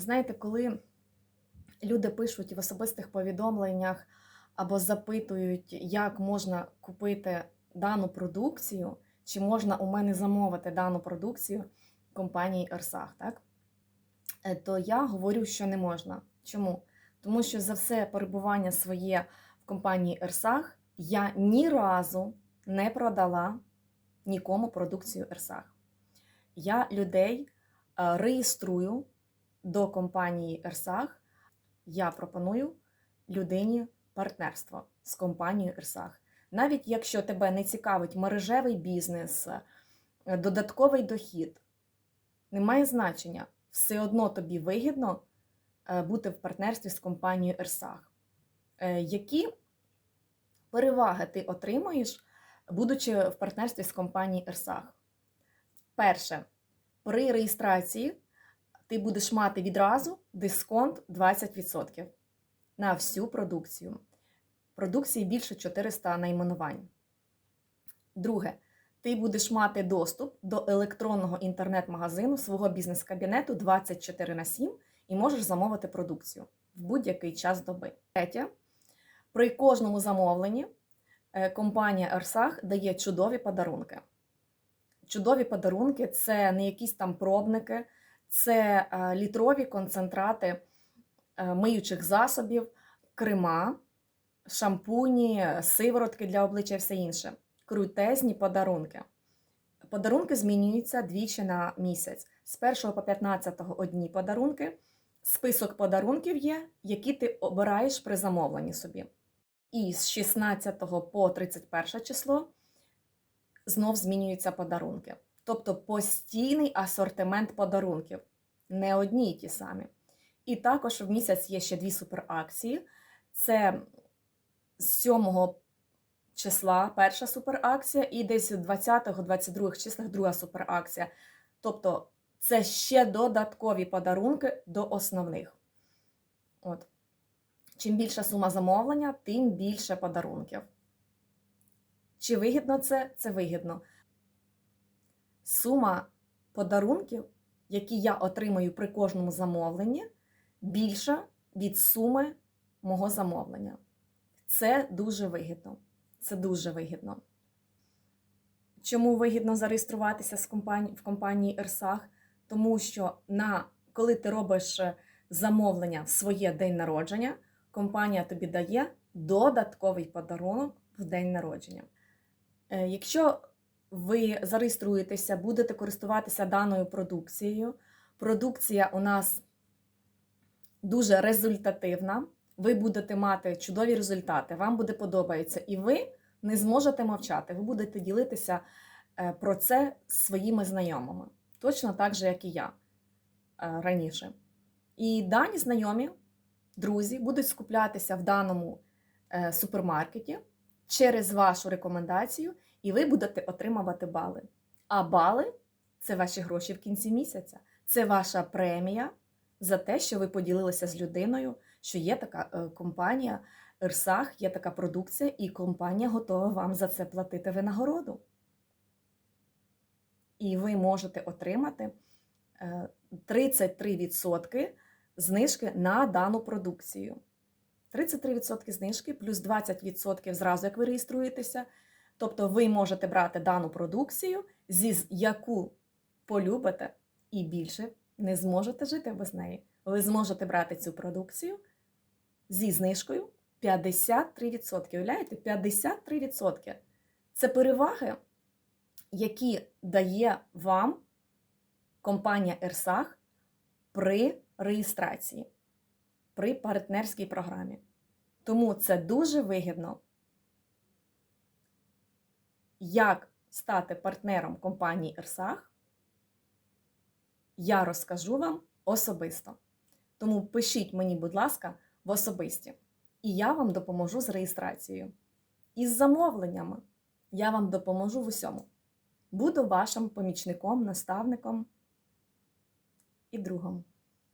знаєте, коли люди пишуть в особистих повідомленнях або запитують, як можна купити дану продукцію, чи можна у мене замовити дану продукцію компанії Ерсах, так? Е, то я говорю, що не можна. Чому? Тому що за все перебування своє в компанії Ерсах я ні разу не продала нікому продукцію Ерсах. Я людей е, реєструю до компанії Ерсах. Я пропоную людині партнерство з компанією Ерсах. Навіть якщо тебе не цікавить мережевий бізнес, додатковий дохід, немає значення. Все одно тобі вигідно е, бути в партнерстві з компанією Ерсах. Е, Які переваги ти отримуєш, будучи в партнерстві з компанією Ерсах? Перше, при реєстрації ти будеш мати відразу дисконт 20% на всю продукцію. Продукції більше 400 найменувань. Друге, ти будеш мати доступ до електронного інтернет-магазину свого бізнес-кабінету 24 на 7 і можеш замовити продукцію в будь-який час доби. Третє, при кожному замовленні е, компанія Ерсах дає чудові подарунки. Чудові подарунки це не якісь там пробники, це е, літрові концентрати е, миючих засобів, крема, шампуні, сиворотки для обличчя і все інше. Крутезні подарунки. Подарунки змінюються двічі на місяць. З 1 по 15 одні подарунки. Список подарунків є, які ти обираєш при замовленні собі. І з 16 по 31 число знов змінюються подарунки. Тобто постійний асортимент подарунків, не одні й ті самі. І також в місяць є ще дві суперакції. Це з 7 числа перша суперакція, і десь 20-22 числах друга суперакція. Тобто це ще додаткові подарунки до основних. От. Чим більша сума замовлення, тим більше подарунків. Чи вигідно це? Це вигідно. Сума подарунків, які я отримаю при кожному замовленні, більша від суми мого замовлення. Це дуже вигідно. Це дуже вигідно. Чому вигідно зареєструватися з компані... в компанії Ерсах? Тому що на... коли ти робиш е, замовлення в своє день народження, компанія тобі дає додатковий подарунок в день народження. Е, Якщо ви зареєструєтеся, будете користуватися даною продукцією, продукція у нас дуже результативна, ви будете мати чудові результати, вам буде подобається, і ви не зможете мовчати, ви будете ділитися е, про це своїми знайомими, точно так же, як і я е, раніше. І дані знайомі, друзі, будуть скуплятися в даному е, супермаркеті через вашу рекомендацію, і ви будете отримувати бали. А бали це ваші гроші в кінці місяця, це ваша премія за те, що ви поділилися з людиною, що є така е, компанія Ерсах, є така продукція, і компанія готова вам за це платити винагороду. І ви можете отримати е, 33% знижки на дану продукцію. 33% знижки плюс 20% зразу, як ви реєструєтеся. Тобто ви можете брати дану продукцію, зі яку полюбите, і більше не зможете жити без неї. Ви зможете брати цю продукцію зі знижкою 53%. Уявляєте? 53%. Це переваги, які дає вам компанія Ерсах при реєстрації, при партнерській програмі. Тому це дуже вигідно. Як стати партнером компанії Ерсах, я розкажу вам особисто. Тому пишіть мені, будь ласка, в особисті. І я вам допоможу з реєстрацією. І з замовленнями я вам допоможу в усьому. Буду вашим помічником, наставником і другом.